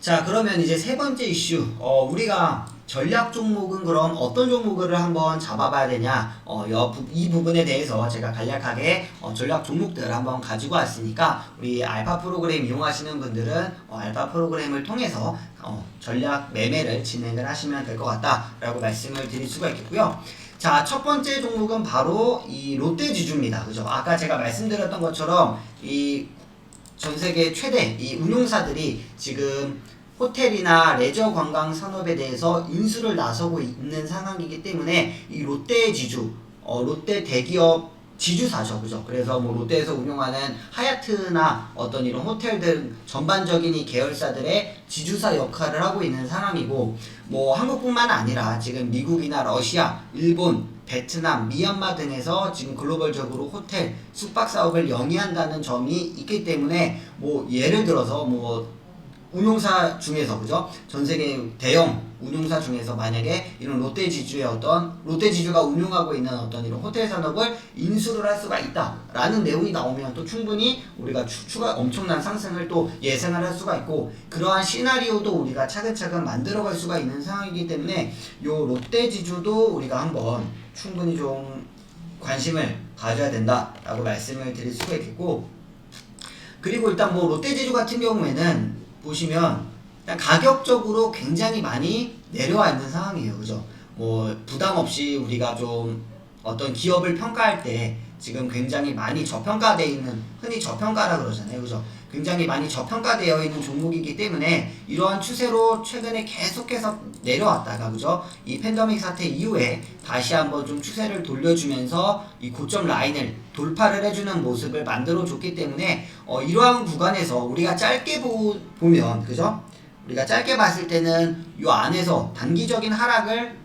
자 그러면 이제 세 번째 이슈 어, 우리가 전략 종목은 그럼 어떤 종목을 한번 잡아봐야 되냐 어, 이 부분에 대해서 제가 간략하게 어, 전략 종목들을 한번 가지고 왔으니까 우리 알파 프로그램 이용하시는 분들은 어, 알파 프로그램을 통해서 어, 전략 매매를 진행을 하시면 될 것 같다라고 말씀을 드릴 수가 있겠고요. 자, 첫 번째 종목은 바로 이 롯데지주입니다. 그죠? 아까 제가 말씀드렸던 것처럼 이 전 세계 최대 이 운용사들이 지금 호텔이나 레저 관광 산업에 대해서 인수를 나서고 있는 상황이기 때문에 이 롯데 지주, 어, 롯데 대기업 지주사죠, 그죠? 그래서 뭐 롯데에서 운영하는 하얏트나 어떤 이런 호텔들 전반적인 이 계열사들의 지주사 역할을 하고 있는 상황이고 뭐 한국뿐만 아니라 지금 미국이나 러시아, 일본, 베트남, 미얀마 등에서 지금 글로벌적으로 호텔, 숙박 사업을 영위한다는 점이 있기 때문에 뭐 예를 들어서 뭐 운용사 중에서 그죠? 전 세계 대형 운용사 중에서 만약에 이런 롯데 지주의 어떤 롯데 지주가 운용하고 있는 어떤 이런 호텔 산업을 인수를 할 수가 있다라는 내용이 나오면 또 충분히 우리가 추, 추가 엄청난 상승을 또 예상을 할 수가 있고 그러한 시나리오도 우리가 차근차근 만들어갈 수가 있는 상황이기 때문에 요 롯데 지주도 우리가 한번 충분히 좀 관심을 가져야 된다라고 말씀을 드릴 수가 있겠고 그리고 일단 뭐 롯데지주 같은 경우에는 보시면 가격적으로 굉장히 많이 내려와 있는 상황이에요. 그죠? 뭐 부담 없이 우리가 좀 어떤 기업을 평가할 때 지금 굉장히 많이 저평가되어 있는 흔히 저평가라 그러잖아요. 그죠? 굉장히 많이 저평가되어 있는 종목이기 때문에 이러한 추세로 최근에 계속해서 내려왔다가 그죠? 이 팬데믹 사태 이후에 다시 한번 좀 추세를 돌려주면서 이 고점 라인을 돌파를 해주는 모습을 만들어 줬기 때문에 어, 이러한 구간에서 우리가 짧게 보, 보면 그죠? 우리가 짧게 봤을 때는 이 안에서 단기적인 하락을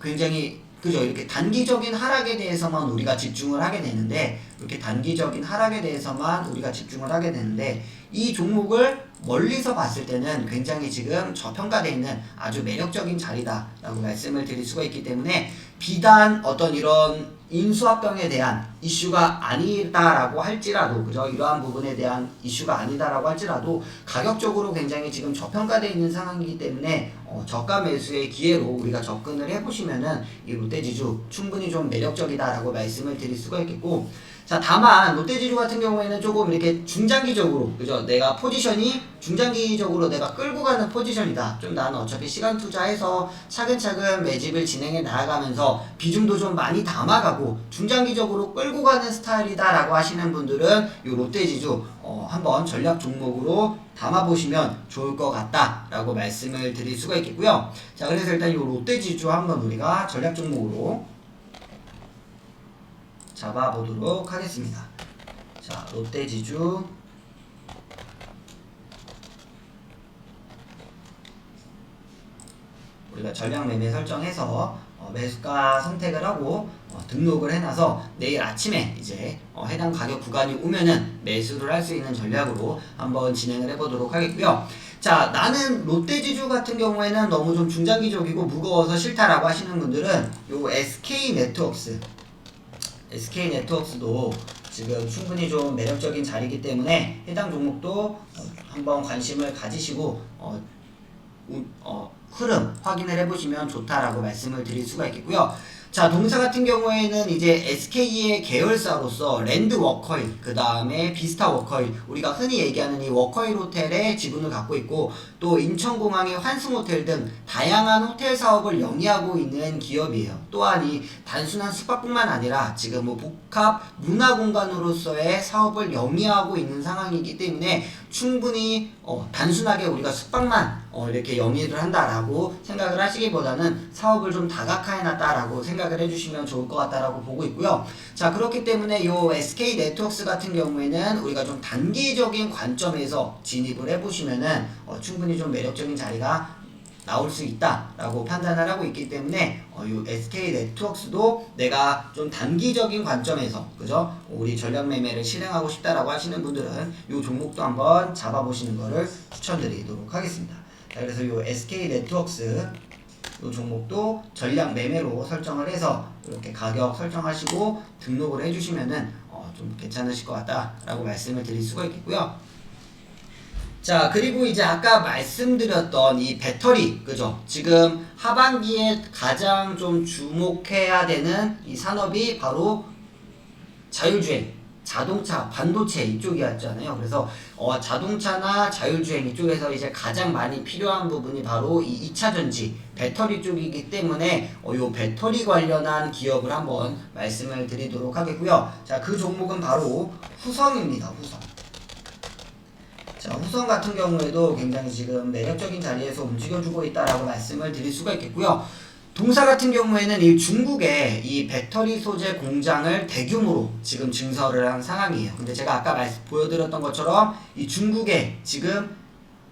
굉장히 그죠? 이렇게 단기적인 하락에 대해서만 우리가 집중을 하게 되는데 이렇게 단기적인 하락에 대해서만 우리가 집중을 하게 되는데 이 종목을 멀리서 봤을 때는 굉장히 지금 저평가되어 있는 아주 매력적인 자리다라고 말씀을 드릴 수가 있기 때문에 비단 어떤 이런 인수합병에 대한 이슈가 아니다라고 할지라도 그죠 이러한 부분에 대한 이슈가 아니다라고 할지라도 가격적으로 굉장히 지금 저평가되어 있는 상황이기 때문에 어, 저가 매수의 기회로 우리가 접근을 해보시면은 이 롯데지주 충분히 좀 매력적이다라고 말씀을 드릴 수가 있겠고 자 다만 롯데지주 같은 경우에는 조금 이렇게 중장기적으로 그죠? 내가 포지션이 중장기적으로 내가 끌고 가는 포지션이다. 좀 나는 어차피 시간 투자해서 차근차근 매집을 진행해 나아가면서 비중도 좀 많이 담아가고 중장기적으로 끌고 가는 스타일이다라고 하시는 분들은 이 롯데지주 어, 한번 전략 종목으로 담아보시면 좋을 것 같다라고 말씀을 드릴 수가 있겠고요 자 그래서 일단 이 롯데지주 한번 우리가 전략 종목으로 잡아보도록 하겠습니다. 자, 롯데지주 우리가 전략 매매 설정해서 어, 매수가 선택을 하고 어, 등록을 해놔서 내일 아침에 이제 어, 해당 가격 구간이 오면은 매수를 할 수 있는 전략으로 한번 진행을 해보도록 하겠고요. 자, 나는 롯데지주 같은 경우에는 너무 좀 중장기적이고 무거워서 싫다라고 하시는 분들은 요 SK 네트워크스 SK 네트워크스도 지금 충분히 좀 매력적인 자리이기 때문에 해당 종목도 어, 한번 관심을 가지시고 어, 우- 어, 흐름 확인을 해보시면 좋다라고 말씀을 드릴 수가 있겠고요. 자, 동사 같은 경우에는 이제 SK의 계열사로서 랜드 워커힐, 그 다음에 비스타 워커힐, 우리가 흔히 얘기하는 이 워커힐 호텔의 지분을 갖고 있고, 또 인천공항의 환승 호텔 등 다양한 호텔 사업을 영위하고 있는 기업이에요. 또한 이 단순한 숙박뿐만 아니라 지금 뭐 복합 문화 공간으로서의 사업을 영위하고 있는 상황이기 때문에 충분히 어, 단순하게 우리가 숙박만 어, 이렇게 영위를 한다라고 생각을 하시기보다는 사업을 좀 다각화해놨다라고 생각을 해주시면 좋을 것 같다라고 보고 있고요. 자 그렇기 때문에 요 SK 네트워크스 같은 경우에는 우리가 좀 단기적인 관점에서 진입을 해보시면은 어, 충분히 좀 매력적인 자리가 나올 수 있다라고 판단을 하고 있기 때문에 어, 요 SK 네트워크스도 내가 좀 단기적인 관점에서 그죠 우리 전략 매매를 실행하고 싶다라고 하시는 분들은 요 종목도 한번 잡아보시는 거를 추천드리도록 하겠습니다. 자, 그래서 요 SK 네트워크스 요 종목도 전략 매매로 설정을 해서 이렇게 가격 설정하시고 등록을 해주시면은 어, 좀 괜찮으실 것 같다라고 말씀을 드릴 수가 있겠고요. 자, 그리고 이제 아까 말씀드렸던 이 배터리, 그죠? 지금 하반기에 가장 좀 주목해야 되는 이 산업이 바로 자율주행, 자동차, 반도체 이쪽이었잖아요. 그래서 어, 자동차나 자율주행 이쪽에서 이제 가장 많이 필요한 부분이 바로 이 2차 전지, 배터리 쪽이기 때문에 어, 요 배터리 관련한 기업을 한번 말씀을 드리도록 하겠고요. 자, 그 종목은 바로 후성입니다. 후성. 자, 후성 같은 경우에도 굉장히 지금 매력적인 자리에서 움직여주고 있다라고 말씀을 드릴 수가 있겠고요. 동사 같은 경우에는 이 중국의 이 배터리 소재 공장을 대규모로 지금 증설을 한 상황이에요. 근데 제가 아까 말씀 보여드렸던 것처럼 이 중국의 지금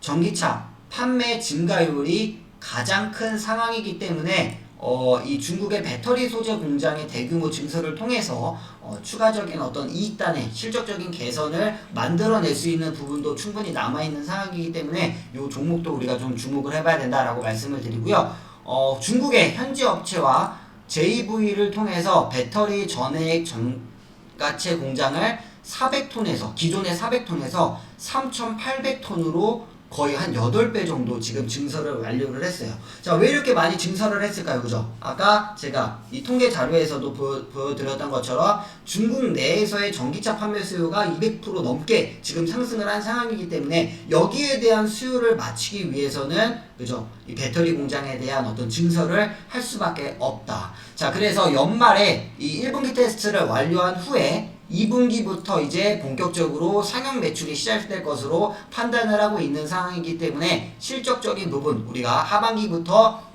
전기차 판매 증가율이 가장 큰 상황이기 때문에 어, 이 중국의 배터리 소재 공장의 대규모 증설을 통해서 어, 추가적인 어떤 이익단의 실적적인 개선을 만들어낼 수 있는 부분도 충분히 남아있는 상황이기 때문에 이 종목도 우리가 좀 주목을 해봐야 된다라고 말씀을 드리고요. 어, 중국의 현지 업체와 JV를 통해서 배터리 전해액 전가체 공장을 400톤에서 기존의 400톤에서 3,800톤으로 거의 한 8배 정도 지금 증설을 완료를 했어요. 자, 왜 이렇게 많이 증설을 했을까요? 그죠? 아까 제가 이 통계 자료에서도 보여, 보여 드렸던 것처럼 중국 내에서의 전기차 판매 수요가 200% 넘게 지금 상승을 한 상황이기 때문에 여기에 대한 수요를 맞추기 위해서는 그죠? 이 배터리 공장에 대한 어떤 증설을 할 수밖에 없다. 자, 그래서 연말에 이 1분기 테스트를 완료한 후에 2분기부터 이제 본격적으로 상용 매출이 시작될 것으로 판단을 하고 있는 상황이기 때문에 실적적인 부분 우리가 하반기부터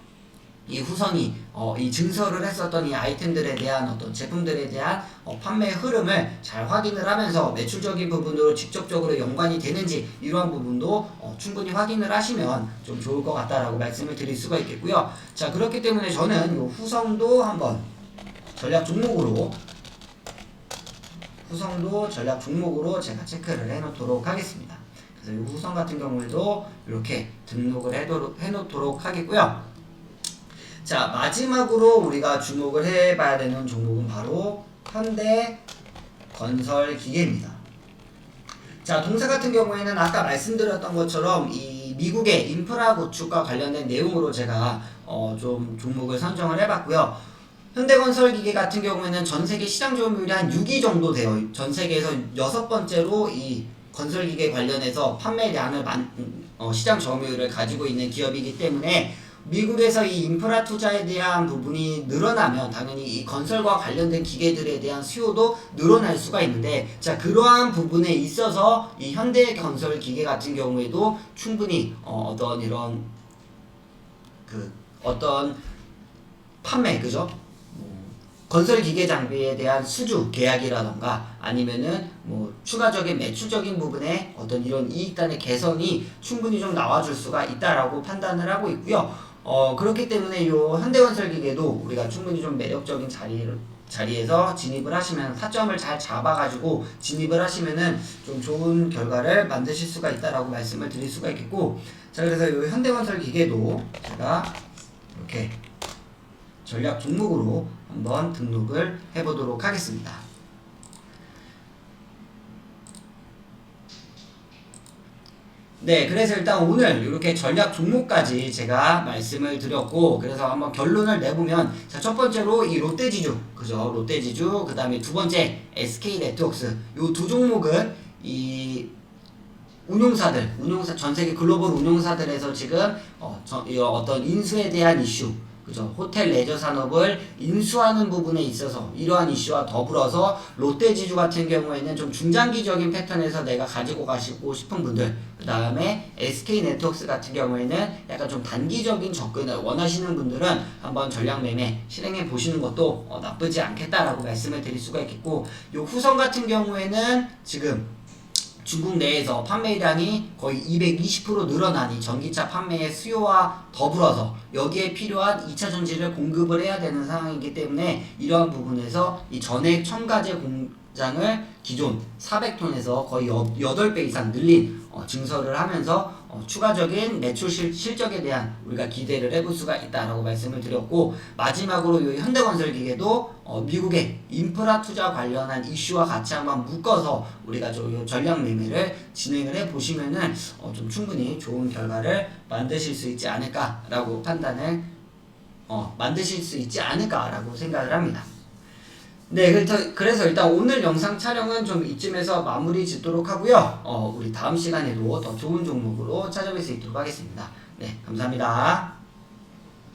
이 후성이 어, 이 증설을 했었던 이 아이템들에 대한 어떤 제품들에 대한 어, 판매 흐름을 잘 확인을 하면서 매출적인 부분으로 직접적으로 연관이 되는지 이러한 부분도 어, 충분히 확인을 하시면 좀 좋을 것 같다라고 말씀을 드릴 수가 있겠고요. 자 그렇기 때문에 저는 이 후성도 한번 전략 종목으로 후성도 전략 종목으로 제가 체크를 해놓도록 하겠습니다. 그래서 이 후성 같은 경우에도 이렇게 등록을 해놓도록 하겠고요. 자 마지막으로 우리가 주목을 해봐야 되는 종목은 바로 현대 건설 기계입니다. 자 동사 같은 경우에는 아까 말씀드렸던 것처럼 이 미국의 인프라 구축과 관련된 내용으로 제가 어, 좀 종목을 선정을 해봤고요. 현대건설 기계 같은 경우에는 전 세계 시장 점유율이 한 6위 정도 돼요. 전 세계에서 여섯 번째로 이 건설 기계 관련해서 판매량을 만, 어, 시장 점유율을 가지고 있는 기업이기 때문에 미국에서 이 인프라 투자에 대한 부분이 늘어나면 당연히 이 건설과 관련된 기계들에 대한 수요도 늘어날 수가 있는데 자 그러한 부분에 있어서 이 현대 건설 기계 같은 경우에도 충분히 어, 어떤 이런 그 어떤 판매 그죠? 건설 기계 장비에 대한 수주 계약이라던가 아니면은 뭐 추가적인 매출적인 부분에 어떤 이런 이익단의 개선이 충분히 좀 나와줄 수가 있다라고 판단을 하고 있고요. 어 그렇기 때문에 요 현대건설 기계도 우리가 충분히 좀 매력적인 자리를 자리에서 진입을 하시면 타점을 잘 잡아가지고 진입을 하시면은 좀 좋은 결과를 만드실 수가 있다라고 말씀을 드릴 수가 있겠고 자 그래서 요 현대건설 기계도 제가 이렇게 전략 종목으로 한번 등록을 해보도록 하겠습니다. 네, 그래서 일단 오늘 이렇게 전략 종목까지 제가 말씀을 드렸고, 그래서 한번 결론을 내보면, 자, 첫 번째로 이 롯데 지주, 그죠? 롯데 지주, 그 다음에 두 번째 SK 네트워크스, 요 두 종목은 이 운용사들, 운용사, 전 세계 글로벌 운용사들에서 지금 어, 저, 이 어떤 인수에 대한 이슈, 그죠? 호텔 레저 산업을 인수하는 부분에 있어서 이러한 이슈와 더불어서 롯데 지주 같은 경우에는 좀 중장기적인 패턴에서 내가 가지고 가시고 싶은 분들, 그 다음에 SK 네트워크스 같은 경우에는 약간 좀 단기적인 접근을 원하시는 분들은 한번 전략 매매 실행해 보시는 것도 어, 나쁘지 않겠다라고 말씀을 드릴 수가 있겠고, 요 후성 같은 경우에는 지금 중국 내에서 판매량이 거의 220% 늘어난 이 전기차 판매의 수요와 더불어서 여기에 필요한 2차 전지를 공급을 해야 되는 상황이기 때문에 이러한 부분에서 이 전액 첨가제 공 장을 기존 400톤에서 거의 8배 이상 늘린 어, 증설을 하면서 어, 어, 추가적인 매출 실, 실적에 대한 우리가 기대를 해볼 수가 있다라고 말씀을 드렸고 마지막으로 이 현대건설 기계도 어, 미국의 인프라 투자 관련한 이슈와 같이 한번 묶어서 우리가 저요 전략 매매를 진행을 해 보시면은 어, 좀 충분히 좋은 결과를 만드실 수 있지 않을까라고 판단을 어, 만드실 수 있지 않을까라고 생각을 합니다. 네, 그래서, 일단 오늘 영상 촬영은 좀 이쯤에서 마무리 짓도록 하고요. 어, 우리 다음 시간에도 더 좋은 종목으로 찾아뵐 수 있도록 하겠습니다. 네, 감사합니다.